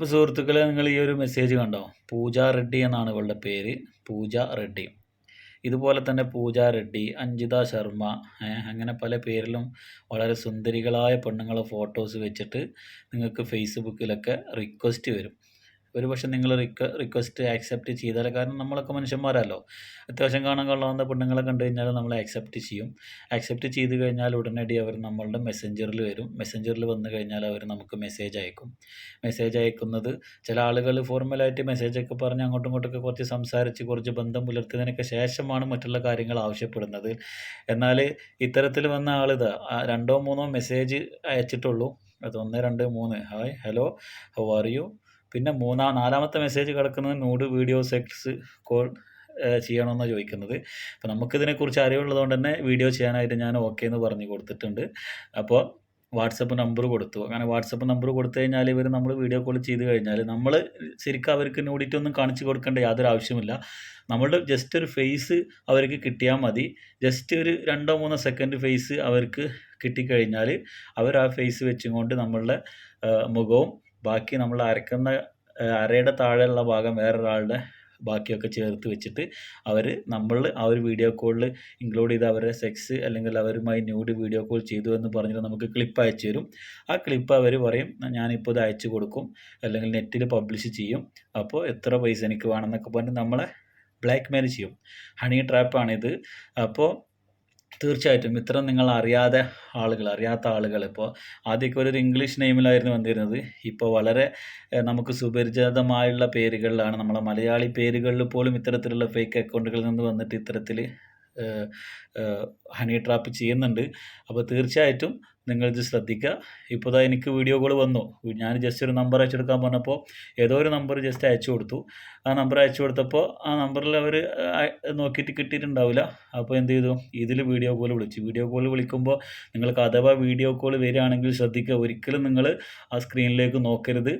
അപ്പോൾ സുഹൃത്തുക്കളെ നിങ്ങൾ ഈ ഒരു മെസ്സേജ് കണ്ടോ? പൂജ റെഡ്ഡി എന്നാണ് ഇവളുടെ പേര്. പൂജ റെഡ്ഡി. ഇതുപോലെ തന്നെ പൂജ റെഡ്ഡി അഞ്ജിത ശർമ്മ അങ്ങനെ പല പേരിലും വളരെ സുന്ദരികളായ പെണ്ണുങ്ങളെ ഫോട്ടോസ് വെച്ചിട്ട് നിങ്ങൾക്ക് ഫേസ്ബുക്കിലൊക്കെ റിക്വസ്റ്റ് വരും. ഒരു പക്ഷെ നിങ്ങൾ റിക്വ റിക്വസ്റ്റ് ആക്സെപ്റ്റ് ചെയ്താൽ. കാരണം നമ്മളൊക്കെ മനുഷ്യന്മാരല്ലോ. അത്യാവശ്യം കാണാൻ കൊള്ളാവുന്ന പെണ്ണുങ്ങളെ കണ്ടു കഴിഞ്ഞാൽ നമ്മൾ ആക്സെപ്റ്റ് ചെയ്യും. ആക്സെപ്റ്റ് ചെയ്ത് കഴിഞ്ഞാൽ ഉടനടി അവർ നമ്മളുടെ മെസ്സഞ്ചറിൽ വരും. മെസ്സഞ്ചറിൽ വന്നു കഴിഞ്ഞാൽ അവർ നമുക്ക് മെസ്സേജ് അയക്കും. മെസ്സേജ് അയക്കുന്നത് ചില ആളുകൾ ഫോർമലായിട്ട് മെസ്സേജൊക്കെ പറഞ്ഞ് അങ്ങോട്ടും ഇങ്ങോട്ടൊക്കെ കുറച്ച് സംസാരിച്ച് കുറച്ച് ബന്ധം പുലർത്തിയതിനൊക്കെ ശേഷമാണ് മറ്റുള്ള കാര്യങ്ങൾ ആവശ്യപ്പെടുന്നത്. എന്നാൽ ഇത്തരത്തിൽ വന്ന ആളിതാ രണ്ടോ മൂന്നോ മെസ്സേജ് അയച്ചിട്ടുള്ളൂ. അത് ഒന്ന് രണ്ട് മൂന്ന്. Hi hello how are you പിന്നെ മൂന്നാം നാലാമത്തെ മെസ്സേജ് കിടക്കുന്നത് നൂഡ് വീഡിയോ സെക്സ് കോൾ ചെയ്യണമെന്നാണ് ചോദിക്കുന്നത്. അപ്പോൾ നമുക്കിതിനെക്കുറിച്ച് അറിവുള്ളത് കൊണ്ട് തന്നെ വീഡിയോ ചെയ്യാനായിട്ട് ഞാൻ ഓക്കെ എന്ന് പറഞ്ഞു കൊടുത്തിട്ടുണ്ട്. അപ്പോൾ വാട്സപ്പ് നമ്പർ കൊടുത്തു. അങ്ങനെ വാട്സപ്പ് നമ്പർ കൊടുത്തു കഴിഞ്ഞാൽ ഇവർ നമ്മൾ വീഡിയോ കോൾ ചെയ്ത് കഴിഞ്ഞാൽ നമ്മൾ ശരിക്കും അവർക്ക് നൂഡിറ്റൊന്നും കാണിച്ചു കൊടുക്കേണ്ട യാതൊരു ആവശ്യമില്ല നമ്മളുടെ ജസ്റ്റ് ഒരു ഫേസ് അവർക്ക് കിട്ടിയാൽ മതി. ജസ്റ്റ് ഒരു രണ്ടോ മൂന്നോ സെക്കൻഡ് ഫേസ് അവർക്ക് കിട്ടിക്കഴിഞ്ഞാൽ അവർ ആ ഫേസ് വെച്ചുകൊണ്ട് നമ്മളുടെ മുഖവും ബാക്കി നമ്മൾ അരക്കുന്ന അരയുടെ താഴെയുള്ള ഭാഗം വേറൊരാളുടെ ബാക്കിയൊക്കെ ചേർത്ത് വെച്ചിട്ട് അവർ നമ്മൾ ആ ഒരു വീഡിയോ കോളിൽ ഇൻക്ലൂഡ് ചെയ്ത് അവരുടെ സെക്സ് അല്ലെങ്കിൽ അവരുമായി ന്യൂഡ് വീഡിയോ കോൾ ചെയ്തു എന്ന് പറഞ്ഞിട്ട് നമുക്ക് ക്ലിപ്പ് അയച്ചു തരും. ആ ക്ലിപ്പ് അവർ പറയും ഞാനിപ്പോൾ ഇത് അയച്ചു കൊടുക്കും അല്ലെങ്കിൽ നെറ്റിൽ പബ്ലിഷ് ചെയ്യും. അപ്പോൾ എത്ര പൈസ എനിക്ക് വേണമെന്നൊക്കെ പറഞ്ഞ് നമ്മളെ ബ്ലാക്ക് മെയിൽ ചെയ്യും ഹണി ട്രാപ്പാണിത് അപ്പോൾ തീർച്ചയായിട്ടും. ഇത്തരം നിങ്ങൾ അറിയാതെ ആളുകൾ അറിയാത്ത ആളുകൾ ഇപ്പോൾ ആദ്യമൊക്കെ ഒരു ഇംഗ്ലീഷ് നെയിമിലായിരുന്നു വന്നിരുന്നത്. ഇപ്പോൾ വളരെ നമുക്ക് സുപരിചിതമായുള്ള പേരുകളിലാണ്. നമ്മളെ മലയാളി പേരുകളിൽ പോലും ഇത്തരത്തിലുള്ള ഫേക്ക് അക്കൗണ്ടുകളിൽ നിന്ന് വന്നിട്ട് ഇത്തരത്തിൽ ഹണി ട്രാപ്പ് ചെയ്യുന്നുണ്ട്. അപ്പോൾ തീർച്ചയായിട്ടും നിങ്ങളിത് ശ്രദ്ധിക്കുക ഇപ്പോൾ ദാ എനിക്ക് വീഡിയോ കോൾ വന്നു. ഞാൻ ജസ്റ്റ് ഒരു നമ്പർ അയച്ചെടുക്കാൻ പറഞ്ഞപ്പോൾ ഏതോ ഒരു നമ്പർ ജസ്റ്റ് അയച്ചു കൊടുത്തു. ആ നമ്പർ അയച്ചു കൊടുത്തപ്പോൾ ആ നമ്പറിൽ അവർ നോക്കിയിട്ട് കിട്ടിയിട്ടുണ്ടാവില്ല അപ്പോൾ എന്ത് ചെയ്തു? ഇതിൽ വീഡിയോ കോൾ വിളിച്ചു. വീഡിയോ കോൾ വിളിക്കുമ്പോൾ നിങ്ങൾക്ക് അഥവാ വീഡിയോ കോൾ വരികയാണെങ്കിൽ ശ്രദ്ധിക്കുക ഒരിക്കലും നിങ്ങൾ ആ സ്ക്രീനിലേക്ക് നോക്കരുത്.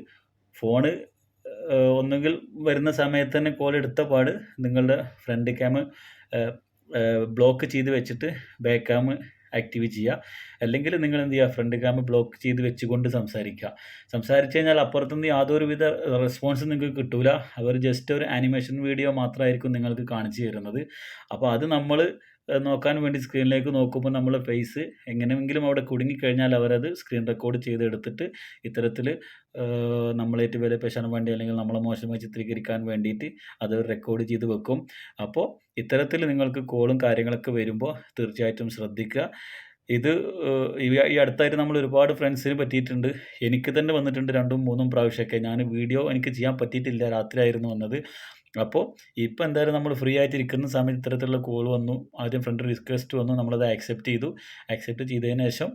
ഫോണ് ഒന്നുകിൽ വരുന്ന സമയത്ത് തന്നെ കോൾ എടുത്ത പാട് നിങ്ങളുടെ ഫ്രണ്ട് ക്യാം ബ്ലോക്ക് ചെയ്ത് വെച്ചിട്ട് ബാക്ക് ക്യാം ആക്റ്റീവ് ചെയ്യുക. അല്ലെങ്കിൽ നിങ്ങൾ എന്ത് ചെയ്യുക? ഫ്രണ്ട് ക്യാം ബ്ലോക്ക് ചെയ്ത് വെച്ചുകൊണ്ട് സംസാരിക്കുക. സംസാരിച്ച് കഴിഞ്ഞാൽ അപ്പുറത്തുനിന്ന് യാതൊരുവിധ റെസ്പോൺസും നിങ്ങൾക്ക് കിട്ടൂല. അവർ ജസ്റ്റ് ഒരു ആനിമേഷൻ വീഡിയോ മാത്രമായിരിക്കും നിങ്ങൾക്ക് കാണിച്ചു തരുന്നത്. അപ്പോൾ അത് നമ്മൾ നോക്കാൻ വേണ്ടി സ്ക്രീനിലേക്ക് നോക്കുമ്പോൾ നമ്മൾ ഫേസ് എങ്ങനെയെങ്കിലും അവിടെ കുടുങ്ങിക്കഴിഞ്ഞാൽ അവരത് സ്ക്രീൻ റെക്കോർഡ് ചെയ്തെടുത്തിട്ട് ഇത്തരത്തിൽ നമ്മളേറ്റ് വില പേശാൻ വേണ്ടി അല്ലെങ്കിൽ നമ്മളെ മോശമായി ചിത്രീകരിക്കാൻ വേണ്ടിയിട്ട് അത് റെക്കോർഡ് ചെയ്ത് വെക്കും. അപ്പോൾ ഇത്തരത്തിൽ നിങ്ങൾക്ക് കോളും കാര്യങ്ങളൊക്കെ വരുമ്പോൾ തീർച്ചയായിട്ടും ശ്രദ്ധിക്കുക. ഇത് ഈ അടുത്തായിട്ട് നമ്മൾ ഒരുപാട് ഫ്രണ്ട്സിന് പറ്റിയിട്ടുണ്ട്. എനിക്ക് തന്നെ വന്നിട്ടുണ്ട് രണ്ടും മൂന്നും പ്രാവശ്യമൊക്കെ. ഞാൻ വീഡിയോ എനിക്ക് ചെയ്യാൻ പറ്റിയിട്ടില്ല. രാത്രിയായിരുന്നു വന്നത്. അപ്പോൾ ഇപ്പോൾ എന്തായാലും നമ്മൾ ഫ്രീ ആയിട്ട് ഇരിക്കുന്ന സമയത്ത് ഇത്തരത്തിലുള്ള കോൾ വന്നു. ആദ്യം ഫ്രണ്ട് റിക്വസ്റ്റ് വന്നു. നമ്മളത് ആക്സെപ്റ്റ് ചെയ്തു. ആക്സെപ്റ്റ് ചെയ്തതിന് ശേഷം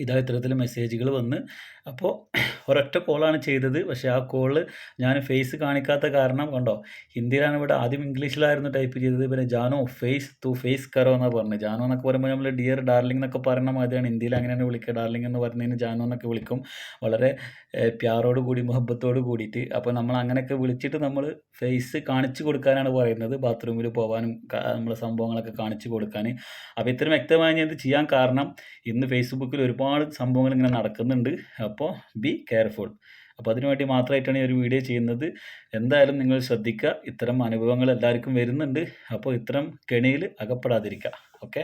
ഇതാ ഇത്തരത്തിൽ മെസ്സേജുകൾ വന്ന്. അപ്പോൾ ഒരൊറ്റ കോളാണ് ചെയ്തത്. പക്ഷേ ആ കോൾ ഞാൻ ഫേസ് കാണിക്കാത്ത കാരണം കണ്ടോ? ഹിന്ദിയിലാണ് ഇവിടെ ആദ്യം ഇംഗ്ലീഷിലായിരുന്നു ടൈപ്പ് ചെയ്തത്. പിന്നെ ജാനോ ഫേസ് തു ഫേസ് കറോ എന്നാണ് പറഞ്ഞത് ജാനോ എന്നൊക്കെ പറയുമ്പോൾ നമ്മൾ ഡിയർ ഡാർലിംഗ് എന്നൊക്കെ പറയുന്ന മാതിരിയാണ്. ഹിന്ദിയിൽ അങ്ങനെയാണ് വിളിക്കുക. ഡാർലിംഗ് എന്ന് പറഞ്ഞതിന് ജാനോ എന്നൊക്കെ വിളിക്കും. വളരെ പ്യാറോട് കൂടി മുഹബത്തോട് കൂടിയിട്ട്. അപ്പോൾ നമ്മൾ അങ്ങനെയൊക്കെ വിളിച്ചിട്ട് നമ്മൾ ഫേസ് കാണിച്ചു കൊടുക്കാനാണ് പറയുന്നത്. ബാത്റൂമിൽ പോകാനും നമ്മുടെ സംഭവങ്ങളൊക്കെ കാണിച്ചു കൊടുക്കാൻ അപ്പോൾ ഇത്രയും വ്യക്തമായി ഞാൻ ഇത് ചെയ്യാൻ കാരണം ഇന്ന് ഫേസ്ബുക്കിൽ ഒരുപാട് സംഭവങ്ങൾ ഇങ്ങനെ നടക്കുന്നുണ്ട്. അപ്പോൾ ബി കെയർഫുൾ അപ്പോൾ അതിനുവേണ്ടി മാത്രമായിട്ടാണ് ഈ ഒരു വീഡിയോ ചെയ്യുന്നത്. എന്തായാലും നിങ്ങൾ ശ്രദ്ധിക്കുക ഇത്തരം അനുഭവങ്ങൾ എല്ലാവർക്കും വരുന്നുണ്ട്. അപ്പോൾ ഇത്തരം കെണിയിൽ അകപ്പെടാതിരിക്കുക ഓക്കെ